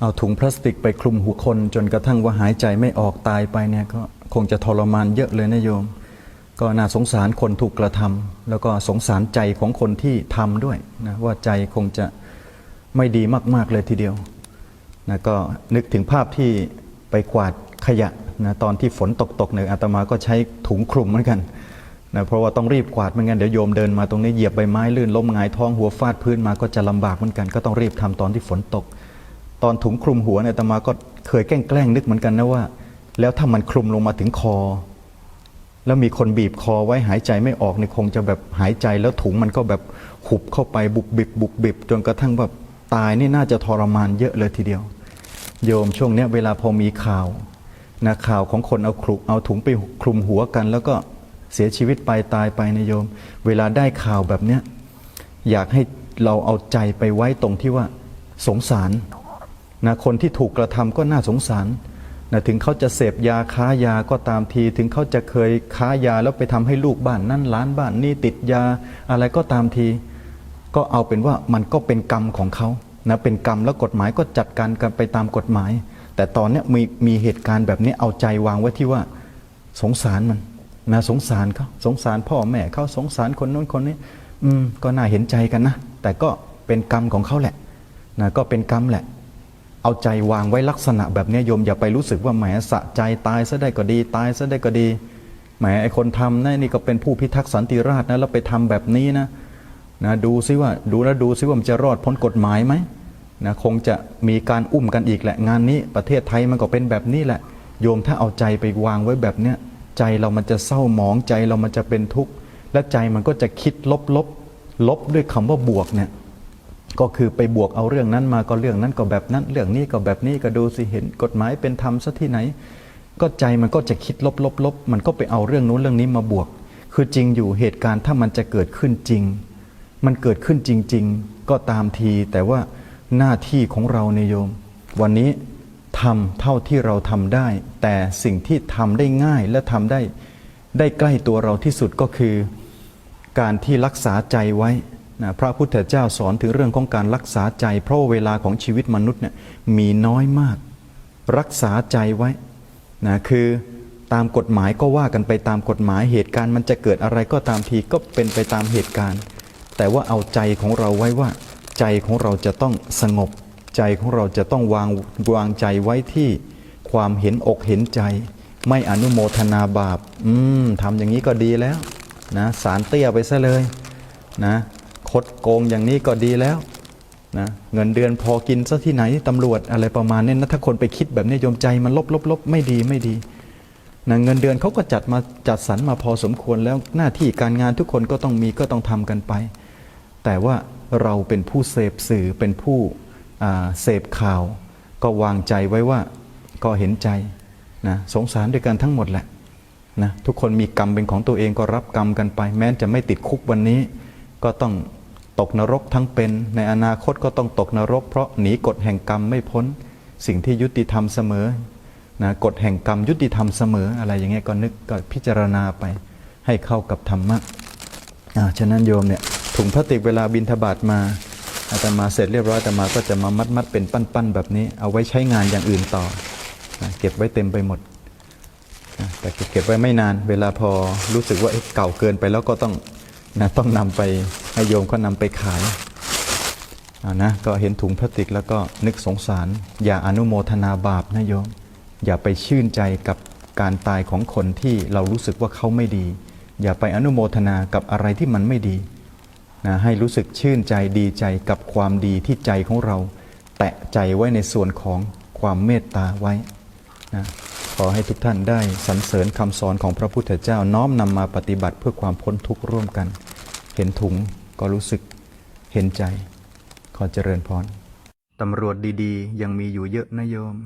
เอาถุงพลาสติกไปคลุมหัวคน จนกระทั่งว่าหายใจไม่ออกตายไปเนี่ยก็คงจะทรมานเยอะเลยนะโยม ก็น่าสงสารคนถูกกระทำแล้วก็สงสารใจของคนที่ทำด้วยนะว่าใจคงจะไม่ดีมาก ๆเลยทีเดียวนะก็นึกถึงภาพที่ไปกวาดขยะนะตอนที่ฝนตกตกเนี่ยอาตมาก็ใช้ถุงคลุมเหมือนกันนะเพราะว่าต้องรีบกวาดไม่งั้นเดี๋ยวโยมเดินมาตรงนี้เหยียบใบไม้ลื่นล้มงายท้องหัวฟาดพื้นมาก็จะลำบากเหมือนกัน ก็ต้องรีบทำตอนที่ฝนตก ตอนถุงคลุมหัวเนี่ยตมาก็เคยแกล้งแกล้งนึกเหมือนกันนะว่า แล้วถ้ามันคลุมลงมาถึงคอ แล้วมีคนบีบคอไว้หายใจไม่ออกเนี่ยคงจะแบบหายใจแล้วถุงมันก็แบบหุบเข้าไปบุบบิบบุบบิบจนกระทั่งแบบตายนี่น่าจะทรมานเยอะเลยทีเดียว โยมช่วงเนี้ยเวลาพอมีข่าวนะข่าวของคนเอาคลุเอาถุงไปคลุมหัวกัน แล้วก็เสียชีวิตไปตายไปนะโยม เวลาได้ข่าวแบบเนี้ยอยากให้เราเอาใจไปไว้ตรงที่ว่าสงสาร นะคนที่ถูกกระทำก็น่าสงสารนะถึงเขาจะเสพยาค้ายาก็ตามที ถึงเขาจะเคยค้ายาแล้วไปทำให้ลูกบ้านนั่นล้านบ้านนี่ติดยาอะไรก็ตามที ก็เอาเป็นว่ามันก็เป็นกรรมของเขานะเป็นกรรมแล้วกฎหมายก็จัดการกันไปตามกฎหมาย แต่ตอนนี้มีมีเหตุการณ์แบบนี้เอาใจวางไว้ที่ว่าสงสารมันนะสงสารเขาสงสารพ่อแม่เขาสงสารคนนู้นคนนี้ อืมก็น่าเห็นใจกันนะแต่ก็เป็นกรรมของเขาแหละนะก็เป็นกรรมแหละ เอาใจวางไว้ลักษณะแบบนี้โยมอย่าไปรู้สึกว่าแหมสะใจตายซะได้ก็ดี ตายซะได้ก็ดีแหมไอคนทำนะนี่ก็เป็นผู้พิทักษ์สันติราษฎร์นะแล้วไปทำแบบนี้นะนะดูซิว่าดูแล้วดูซิว่ามันจะรอดพ้นกฎหมายไหมนะคงจะมีการอุ้มกันอีกแหละงานนี้ ประเทศไทยมันก็เป็นแบบนี้แหละ โยมถ้าเอาใจไปวางไว้แบบเนี้ยใจเรามันจะเศร้าหมองใจเรามันจะเป็นทุกข์และใจมันก็จะคิดลบลบลบด้วยคำว่าบวกเนี่ย ก็คือไปบวกเอาเรื่องนั้นมาก็เรื่องนั้นก็แบบนั้น เรื่องนี้ก็แบบนี้ก็ดูสิเห็นกฎหมายเป็นธรรมซะที่ไหน ก็ใจมันก็จะคิดลบลบลบมันก็ไปเอาเรื่องนู้นเรื่องนี้มาบวก คือจริงอยู่เหตุการณ์ถ้ามันจะเกิดขึ้นจริง มันเกิดขึ้นจริง ๆ ก็ตามที แต่ว่าหน้าที่ของเราในโยม วันนี้ทำเท่าที่เราทำได้ แต่สิ่งที่ทำได้ง่ายและทำได้ได้ใกล้ตัวเราที่สุดก็คือ การที่รักษาใจไว้ นะพระพุทธเจ้าสอนถึงเรื่องของการรักษาใจ เพราะเวลาของชีวิตมนุษย์เนี่ยมีน้อยมาก รักษาใจไว้นะคือตามกฎหมายก็ว่ากันไปตามกฎหมายเหตุการณ์มันจะเกิดอะไรก็ตามทีก็เป็นไปตามเหตุการณ์ แต่ว่าเอาใจของเราไว้ว่า ใจของเราจะต้องสงบ ใจของเราจะต้องวางวางใจไว้ที่ความเห็นอกเห็นใจ ไม่อนุโมทนาบาป อืมทำอย่างนี้ก็ดีแล้วนะสารเตี้ยไปซะเลยนะ คดโกงอย่างนี้ก็ดีแล้วนะเงินเดือนพอกินซะที่ไหนตำรวจอะไรประมาณนี้นะถ้าคนไปคิดแบบนี้โยมใจมันลบลบลบไม่ดีไม่ดีนะเงินเดือนเขาก็จัดมาจัดสรรมาพอสมควรแล้วหน้าที่การงานทุกคนก็ต้องมีก็ต้องทำกันไป แต่ว่าเราเป็นผู้เสพสื่อเป็นผู้เสพข่าว ก็วางใจไว้ว่าก็เห็นใจนะสงสารด้วยกันทั้งหมดแหละนะทุกคนมีกรรมเป็นของตัวเองก็รับกรรมกันไป แม้จะไม่ติดคุกวันนี้ก็ต้อง ตกนรกทั้งเป็น ในอนาคตก็ต้องตกนรก เพราะหนีกฎแห่งกรรมไม่พ้น สิ่งที่ยุติธรรมเสมอนะกฎแห่งกรรมยุติธรรมเสมออะไรอย่างเงี้ยก็นึกก็พิจารณาไปให้เข้ากับธรรมะอ่าฉะนั้นโยมเนี่ยถุงพลาสติกเวลาบินทบาทมาอาตมาเสร็จเรียบร้อยอาตมาก็จะมามัดมัดเป็นปั้นๆแบบนี้ เอาไว้ใช้งานอย่างอื่นต่อนะเก็บไว้เต็มไปหมดนะแต่เก็บไว้ไม่นาน เวลาพอรู้สึกว่าเเก่าเกินไปแล้วก็ต้องนะต้องนำไป ให้โยมก็นำไปขายานะก็เห็นถุงพลาสติกแล้วก็นึกสงสาร อย่าอนุโมทนาบาปนะโยม อย่าไปชื่นใจกับการตายของคนที่เรารู้สึกว่าเขาไม่ดี อย่าไปอนุโมทนากับอะไรที่มันไม่ดีนะให้รู้สึกชื่นใจดีใจกับความดีที่ใจของเรา แตะใจไว้ในส่วนของความเมตตาไว้นะขอให้ทุกท่านได้สรรเสริญคำสอนของพระพุทธเจ้าน้อมนำมาปฏิบัติเพื่อความพ้นทุกข์ร่วมกัน เห็นถุง ก็รู้สึกเห็นใจ ขอเจริญพรตำรวจดีๆ ยังมีอยู่เยอะนะโยม